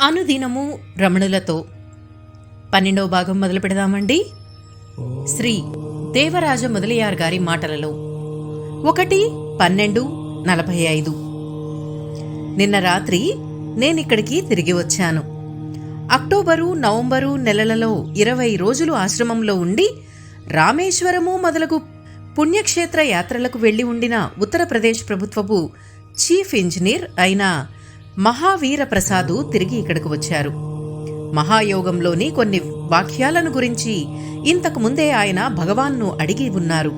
అనుదినము రమణులతో. పన్నెండవ భాగం మొదలు పెడదామండి. శ్రీ దేవరాజ మొదలయ్యార్ గారి మాటలలో. ఒకటి పన్నెండు నలభై ఐదు. నిన్న రాత్రి నేనిక్కడికి తిరిగి వచ్చాను. అక్టోబరు నవంబరు నెలలలో ఇరవై రోజులు ఆశ్రమంలో ఉండి రామేశ్వరము మొదలగు పుణ్యక్షేత్ర యాత్రలకు వెళ్ళి ఉండిన ఉత్తరప్రదేశ్ ప్రభుత్వపు చీఫ్ ఇంజనీర్ అయిన మహావీర ప్రసాదు తిరిగి ఇక్కడికి వచ్చారు. మహాయోగంలోని కొన్ని వాక్యాలను గురించి ఇంతకు ముందే ఆయన భగవాన్ను అడిగి ఉన్నారు.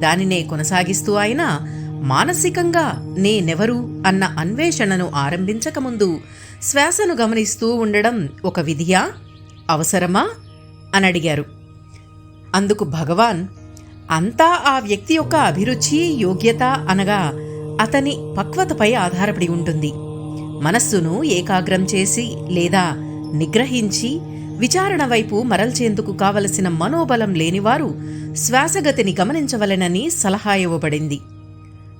దానినే కొనసాగిస్తూ ఆయన మానసికంగా నేనెవరు? అన్న అన్వేషణను ఆరంభించకముందు శ్వాసను గమనిస్తూ ఉండడం ఒక విధియా? అవసరమా? అని అడిగారు. అందుకు భగవాన్ అంతా ఆ వ్యక్తి యొక్క అభిరుచి యోగ్యత అనగా అతని పక్వతపై ఆధారపడి ఉంటుంది. మనస్సును ఏకాగ్రం చేసి లేదా నిగ్రహించి విచారణ వైపు మరల్చేందుకు కావలసిన మనోబలం లేనివారు శ్వాసగతిని గమనించవలెనని సలహా ఇవ్వబడింది.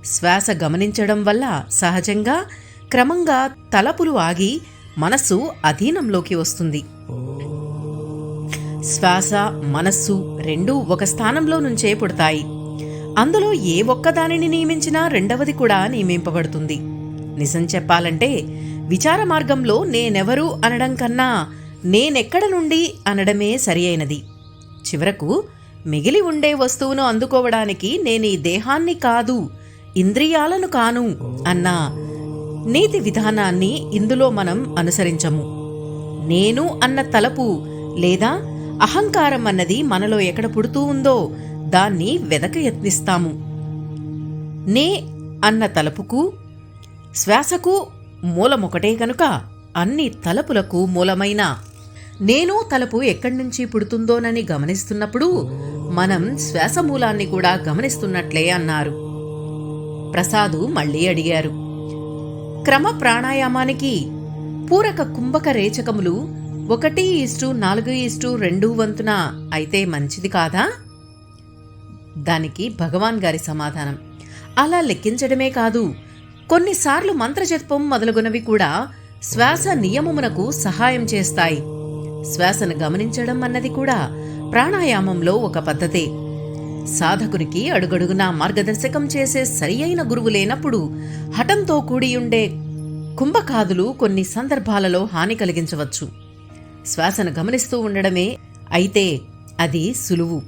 శ్వాస గమనించడం వల్ల సహజంగా క్రమంగా తలపులు ఆగి మనస్సు అధీనంలోకి వస్తుంది. శ్వాస మనస్సు రెండూ ఒక స్థానంలో నుంచే పుడతాయి. అందులో ఏ ఒక్కదానిని నియమించినా రెండవది కూడా నియమింపబడుతుంది. నిజం చెప్పాలంటే విచార మార్గంలో నేనెవరు అనడం కన్నా నేనెక్కడ నుండి అనడమే సరి అయినది చివరకు మిగిలి ఉండే వస్తువును అందుకోవడానికి నేను ఈ దేహాన్ని కాదు ఇంద్రియాలను కాను అన్న నీతి విధానాన్ని ఇందులో మనం అనుసరించము. నేను అన్న తలపు లేదా అహంకారం అన్నది మనలో ఎక్కడ పుడుతూ ఉందో దాన్ని వెదక యత్నిస్తాము. నే అన్న తలపుకు శ్వాసకు మూలమొకటే కనుక అన్ని తలపులకు మూలమైన. నేను తలపు ఎక్కడి నుంచి పుడుతుందోనని గమనిస్తున్నప్పుడు మనం శ్వాస మూలాన్ని కూడా గమనిస్తున్నట్లే అన్నారు. ప్రసాదు మళ్ళీ అడిగారు. క్రమ ప్రాణాయామానికి పూరక కుంభక రేచకములు ఒకటి ఈస్టు నాలుగు ఈస్టు రెండు వంతున అయితే మంచిది కాదా? దానికి భగవాన్ గారి సమాధానం. అలా లెక్కించడమే కాదు కొన్నిసార్లు మంత్రజత్పం మొదలగునవి కూడా శ్వాస నియమమునకు సహాయం చేస్తాయి. శ్వాసను గమనించడం అన్నది కూడా ప్రాణాయామంలో ఒక పద్ధతే. సాధకునికి అడుగడుగునా మార్గదర్శకం చేసే సరి అయిన గురువు లేనప్పుడు హఠంతో కూడియుండే కుంభకాదులు కొన్ని సందర్భాలలో హాని కలిగించవచ్చు. శ్వాసను గమనిస్తూ ఉండడమే అయితే అది సులువు.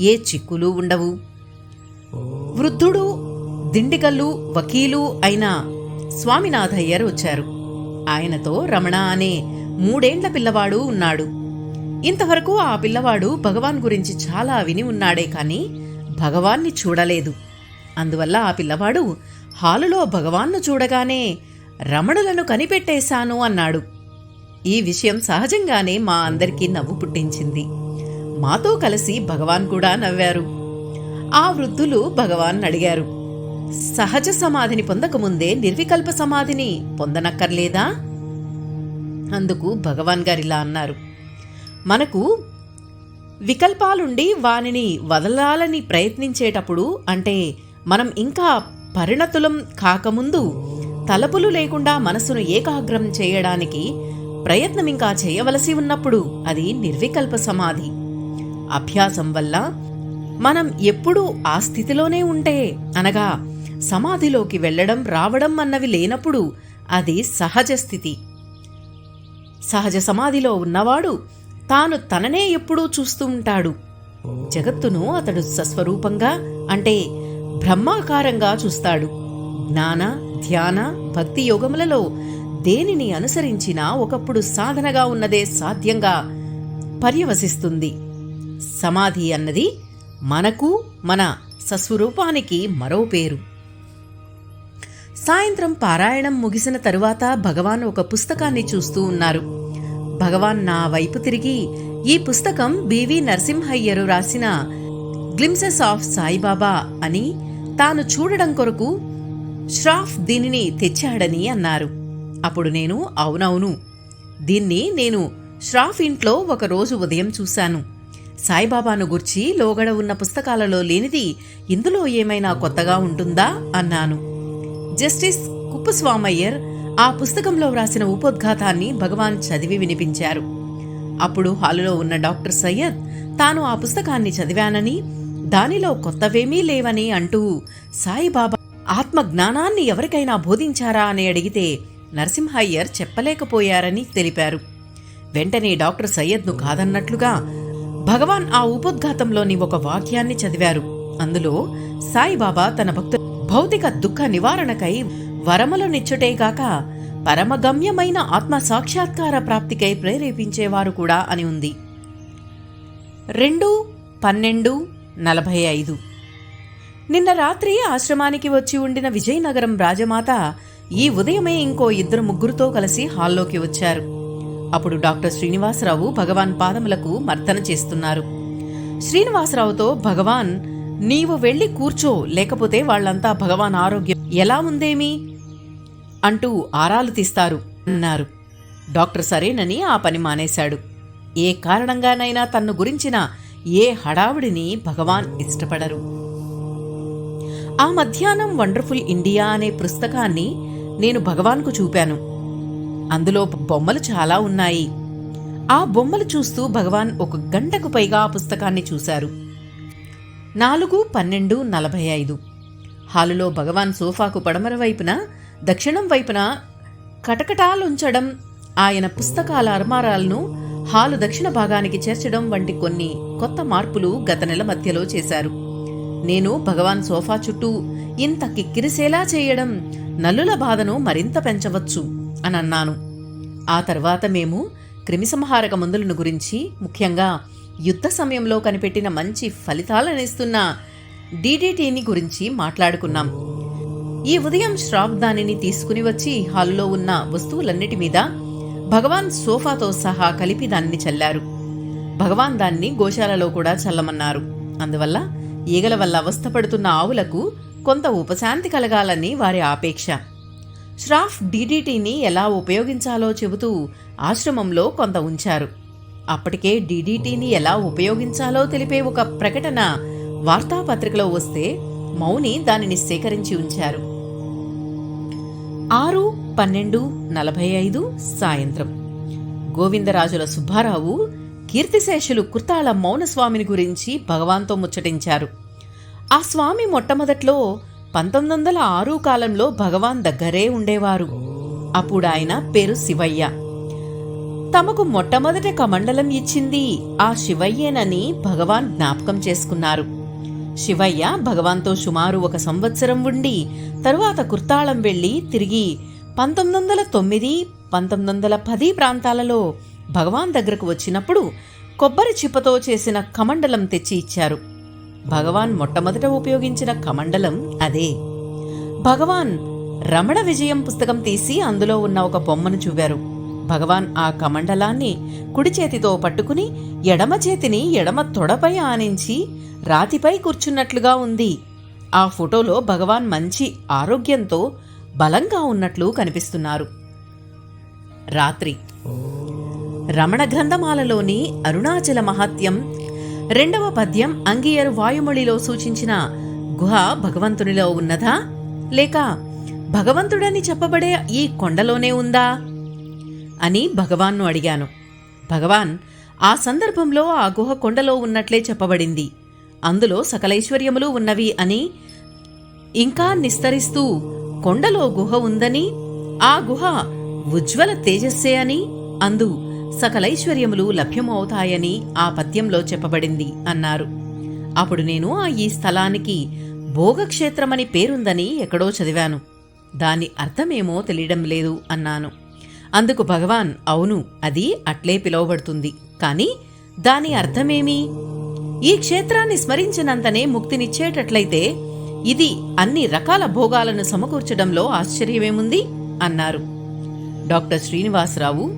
ఏ చిక్కులు ఉండవు. వృద్ధుడు దిండిగల్లు వకీలు అయిన స్వామినాథయ్యర్ వచ్చారు. ఆయనతో రమణ అనే మూడేండ్ల పిల్లవాడు ఉన్నాడు. ఇంతవరకు ఆ పిల్లవాడు భగవాన్ గురించి చాలా విని ఉన్నాడే కానీ భగవాన్ని చూడలేదు. అందువల్ల ఆ పిల్లవాడు హాలులో భగవాన్ను చూడగానే రమణులను కనిపెట్టేశాను అన్నాడు. ఈ విషయం సహజంగానే మా అందరికీ నవ్వు పుట్టించింది. మాతో కలిసి భగవాన్ కూడా నవ్వారు. ఆ వృద్ధులు భగవాన్ అడిగారు. సహజ సమాధిని పొందకముందే నిర్వికల్ప సమాధిని పొందనక్కర్లేదా? అందుకు భగవాన్ గారిలా అన్నారు. మనకు వికల్పాలుండి వానిని వదలాలని ప్రయత్నించేటప్పుడు అంటే మనం ఇంకా పరిణతులం కాకముందు తలపులు లేకుండా మనసును ఏకాగ్రం చేయడానికి ప్రయత్నం ఇంకా చేయవలసి ఉన్నప్పుడు అది నిర్వికల్ప సమాధి. అభ్యాసం వల్ల మనం ఎప్పుడూ ఆ స్థితిలోనే ఉంటే అనగా సమాధిలోకి వెళ్ళడం రావడం అన్నవి లేనప్పుడు అది సహజ స్థితి. సహజ సమాధిలో ఉన్నవాడు తాను తననే ఎప్పుడూ చూస్తూ ఉంటాడు. జగత్తును అతడు సస్వరూపంగా అంటే బ్రహ్మాకారంగా చూస్తాడు. జ్ఞాన ధ్యాన భక్తి యోగములలో దేనిని అనుసరించినా ఒకప్పుడు సాధనగా ఉన్నదే సాధ్యంగా పర్యవసిస్తుంది. సమాధి అన్నది మనకు మన సస్వరూపానికి మరో పేరు. సాయంత్రం పారాయణం ముగిసిన తరువాత భగవాన్ ఒక పుస్తకాన్ని చూస్తూ ఉన్నారు. భగవాన్ నా వైపు తిరిగి ఈ పుస్తకం బివి నరసింహయ్యరు రాసిన గ్లిమ్సెస్ ఆఫ్ సాయిబాబా అని తాను చూడడం కొరకు ష్రాఫ్ దీనిని తెచ్చాడని అన్నారు. అప్పుడు నేను అవునవును దీన్ని నేను ష్రాఫ్ ఇంట్లో ఒక రోజు ఉదయం చూశాను. సాయిబాబాను గుర్చి లోగడ ఉన్న పుస్తకాలలో లేనిది ఇందులో ఏమైనా కొత్తగా ఉంటుందా? అన్నాను. జస్టిస్ కుప్పస్వామయ్యర్ ఆ పుస్తకంలో వ్రాసిన ఉపోద్ఘాతాన్ని భగవాన్ చదివి వినిపించారు. అప్పుడు హాలులో ఉన్న డాక్టర్ సయ్యద్ తాను ఆ పుస్తకాన్ని చదివానని దానిలో కొత్తవేమీ లేవని అంటూ సాయిబాబా ఆత్మజ్ఞానాన్ని ఎవరికైనా బోధించారా అని అడిగితే నరసింహయ్యర్ చెప్పలేకపోయారని తెలిపారు. వెంటనే డాక్టర్ సయ్యద్ను కాదన్నట్లుగా భగవాన్ ఆ ఉపోద్ఘాతంలోని ఒక వాక్యాన్ని చదివారు. అందులో సాయిబాబా తన భక్తులు భౌతిక దుఃఖ నివారణకై వరములనిచ్చుటేగాక పరమగమ్యమైన ఆత్మ సాక్షాత్కార ప్రాప్తికై ప్రేరేపించేవారు కూడా అని ఉంది. రెండు పన్నెండు నలభై ఐదు. నిన్న రాత్రి ఆశ్రమానికి వచ్చి ఉండిన విజయనగరం రాజమాత ఈ ఉదయమే ఇంకో ఇద్దరు ముగ్గురుతో కలిసి హాల్లోకి వచ్చారు. అప్పుడు డాక్టర్ శ్రీనివాసరావు భగవాన్ పాదములకు మర్దన చేస్తున్నారు. శ్రీనివాసరావుతో భగవాన్ నీవు వెళ్ళి కూర్చో లేకపోతే వాళ్ళంతా భగవాన్ ఆరోగ్యం ఎలా ఉందేమి? అంటూ ఆరాలు తీస్తారు అన్నారు. డాక్టర్ సరేనని ఆ పని మానేశాడు. ఏ కారణంగానైనా తన్ను గురించిన ఏ హడావుడిని భగవాన్ ఇష్టపడరు. ఆ మధ్యాహ్నం వండర్ఫుల్ ఇండియా అనే పుస్తకాన్ని నేను భగవాన్కు చూపాను. అందులో బొమ్మలు చాలా ఉన్నాయి. ఆ బొమ్మలు చూస్తూ భగవాన్ ఒక గంటకు పైగా ఆ పుస్తకాన్ని చూశారు. నాలుగు పన్నెండు నలభై ఐదు. హాలులో భగవాన్ సోఫాకు పడమర వైపున దక్షిణం వైపున కటకటాలుంచడం ఆయన పుస్తకాల అర్మారాలను హాలు దక్షిణ భాగానికి చేర్చడం వంటి కొన్ని కొత్త మార్పులు గత నెల మధ్యలో చేశారు. నేను భగవాన్ సోఫా చుట్టూ ఇంత కిక్కిరిసేలా చేయడం నల్లుల బాధను మరింత పెంచవచ్చు అని అన్నాను ఆ తర్వాత మేము క్రిమిసంహారక మందులను గురించి ముఖ్యంగా యుద్ధ సమయంలో కనిపెట్టిన మంచి ఫలితాలనిస్తున్న డీడీటీని గురించి మాట్లాడుకున్నాం. ఈ ఉదయం శ్రాప్ దానిని తీసుకుని వచ్చి హాలులో ఉన్న వస్తువులన్నిటి మీద భగవాన్ సోఫాతో సహా కలిపి దానిని చల్లారు. భగవాన్ దాన్ని గోశాలలో కూడా చల్లమన్నారు. అందువల్ల ఈగల వల్ల అవస్థపడుతున్న ఆవులకు కొంత ఉపశాంతి కలగాలని వారి ఆపేక్ష. ష్రాఫ్ డీడీటీని ఎలా ఉపయోగించాలో చెబుతూ ఆశ్రమంలో కొంత ఉంచారు. అప్పటికే డీడీటీని ఎలా ఉపయోగించాలో తెలిపే ఒక ప్రకటన వార్తాపత్రికలో వస్తే మౌని దానిని సేకరించి ఉంచారు. ఆరు పన్నెండు నలభై ఐదు సాయంత్రం. గోవిందరాజుల సుబ్బారావు కీర్తిశేషులు కుర్తాళ మౌనస్వామిని గురించి భగవాన్తో ముచ్చటించారు. ఆ స్వామి మొట్టమొదట్లో పంతొమ్మిది వందల ఆరు కాలంలో భగవాన్ దగ్గరే ఉండేవారు. అప్పుడు ఆయన పేరు శివయ్య. తమకు మొట్టమొదట కమండలం ఇచ్చింది ఆ శివయ్యేనని భగవాన్ జ్ఞాపకం చేసుకున్నారు. శివయ్య భగవాన్తో సుమారు ఒక సంవత్సరం ఉండి తరువాత కుర్తాళం వెళ్ళి తిరిగి పంతొమ్మిది వందల తొమ్మిది పంతొమ్మిది వందల పది ప్రాంతాలలో భగవాన్ దగ్గరకు వచ్చినప్పుడు కొబ్బరి చిప్పతో చేసిన కమండలం తెచ్చి ఇచ్చారు. భగవాన్ మొట్టమొదట ఉపయోగించిన కమండలం అదే. భగవాన్ రమణ విజయం పుస్తకం తీసి అందులో ఉన్న ఒక బొమ్మను చూపారు. భగవాన్ ఆ కమండలాన్ని కుడి చేతితో పట్టుకుని ఎడమ చేతిని ఎడమ తొడపై ఆనించి రాతిపై కూర్చున్నట్లుగా ఉంది. ఆ ఫోటోలో భగవాన్ మంచి ఆరోగ్యంతో బలంగా ఉన్నట్లు కనిపిస్తున్నారు. రాత్రి. రమణ గ్రంథమాలలోని అరుణాచల మహత్యం రెండవ పద్యం అంగియరు వాయుమొళిలో సూచించిన గుహ భగవంతునిలో ఉన్నదా? లేక భగవంతుడని చెప్పబడే ఈ కొండలోనే ఉందా? అని భగవాన్ను అడిగాను. భగవాన్ ఆ సందర్భంలో ఆ గుహ కొండలో ఉన్నట్లే చెప్పబడింది. అందులో సకలైశ్వర్యములు ఉన్నవి అని ఇంకా నిస్తరిస్తూ కొండలో గుహ ఉందని ఆ గుహ ఉజ్వల తేజస్సే అని అందు సకలైశ్వర్యములు లభ్యమవుతాయని ఆ పద్యంలో చెప్పబడింది అన్నారు. అప్పుడు నేను ఆ ఈ స్థలానికి భోగక్షేత్రమని పేరుందని ఎక్కడో చదివాను. దాని అర్థమేమో తెలియడం లేదు అన్నాను. అందుకు భగవాన్ అవును అది అట్లే పిలువబడుతుంది. కాని దాని అర్థమేమి? ఈ క్షేత్రాన్ని స్మరించినంతనే ముక్తినిచ్చేటట్లయితే ఇది అన్ని రకాల భోగాలను సమకూర్చడంలో ఆశ్చర్యమేముంది? అన్నారు. డాక్టర్ శ్రీనివాసరావు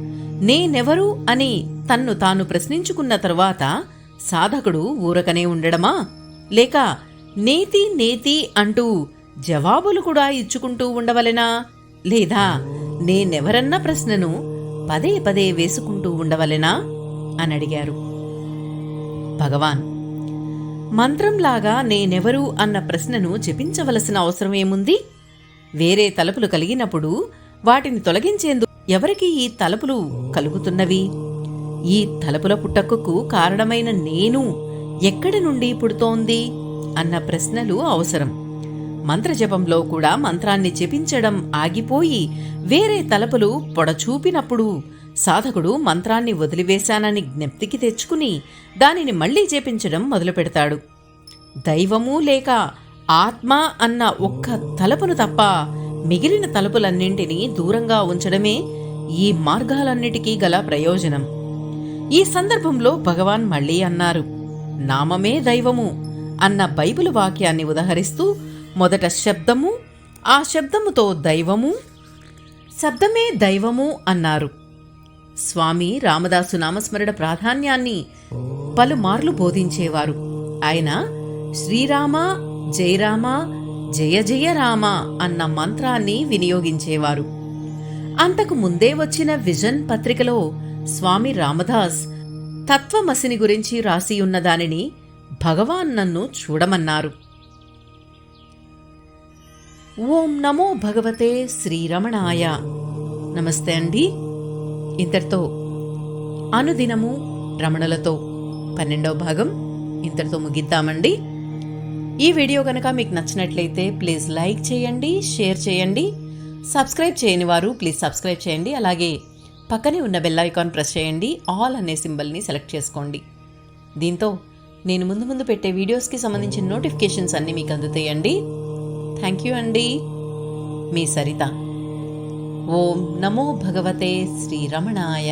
నేనెవరు అని తన్ను తాను ప్రశ్నించుకున్న తరువాత సాధకుడు ఊరకనే ఉండడమా? లేక నేతి నేతి అంటూ జవాబులు కూడా ఇచ్చుకుంటూ ఉండవలెనా? లేదా నేనెవరన్న ప్రశ్నను పదే పదే వేసుకుంటూ ఉండవలెనా? అని అడిగారు. భగవాన్ మంత్రంలాగా నేనెవరు అన్న ప్రశ్నను జపించవలసిన అవసరమేముంది వేరే తలుపులు కలిగినప్పుడు వాటిని తొలగించేందుకు ఎవరికి ఈ తలుపులు కలుగుతున్నవి? ఈ తలుపుల పుట్టకుకు కారణమైన నేను ఎక్కడి నుండి పుడుతోంది? అన్న ప్రశ్నలు అవసరం. మంత్రజపంలో కూడా మంత్రాన్ని జపించడం ఆగిపోయి వేరే తలపులు పొడచూపినప్పుడు సాధకుడు మంత్రాన్ని వదిలివేశానని జ్ఞప్తికి తెచ్చుకుని దానిని మళ్ళీ జపించడం మొదలుపెడతాడు దైవము లేక ఆత్మ అన్న ఒక్క తలుపును తప్ప మిగిలిన తలుపులన్నింటినీ దూరంగా ఉంచడమే ఈ మార్గాలన్నిటికీ గల ప్రయోజనం. ఈ సందర్భంలో భగవాన్ మళ్ళీ అన్నారు నామమే దైవము అన్న బైబిల్ వాక్యాన్ని ఉదహరిస్తూ మొదట శబ్దము ఆ శబ్దముతో దైవము. శబ్దమే దైవము అన్నారు. స్వామి రామదాసు నామస్మరణ ప్రాధాన్యాన్ని పలుమార్లు బోధించేవారు. ఆయన శ్రీరామ జయరామ జయ జయ రామ అన్న మంత్రాన్ని వినియోగించేవారు. అంతకు ముందే వచ్చిన విజన్ పత్రికలో స్వామి రామదాస్ తత్వమసిని గురించి రాసి ఉన్న దానిని భగవాన్ నన్ను చూడమన్నారు. ఓం నమో భగవతే శ్రీరమణాయ. నమస్తే అండి. ఇంతటితో అనుదినము రమణలతో పన్నెండవ భాగం ఇంతటితో ముగిద్దామండి. ఈ వీడియో కనుక మీకు నచ్చినట్లయితే ప్లీజ్ లైక్ చేయండి షేర్ చేయండి సబ్స్క్రైబ్ చేయని వారు ప్లీజ్ సబ్స్క్రైబ్ చేయండి అలాగే పక్కనే ఉన్న బెల్ ఐకాన్ ప్రెస్ చేయండి ఆల్ అనే సింబల్ని సెలెక్ట్ చేసుకోండి. దీంతో నేను ముందు ముందు పెట్టే వీడియోస్కి సంబంధించిన నోటిఫికేషన్స్ అన్నీ మీకు అందుతాయండి. థ్యాంక్ యూ అండి మీ సరిత. ఓం నమో భగవతే శ్రీరమణాయ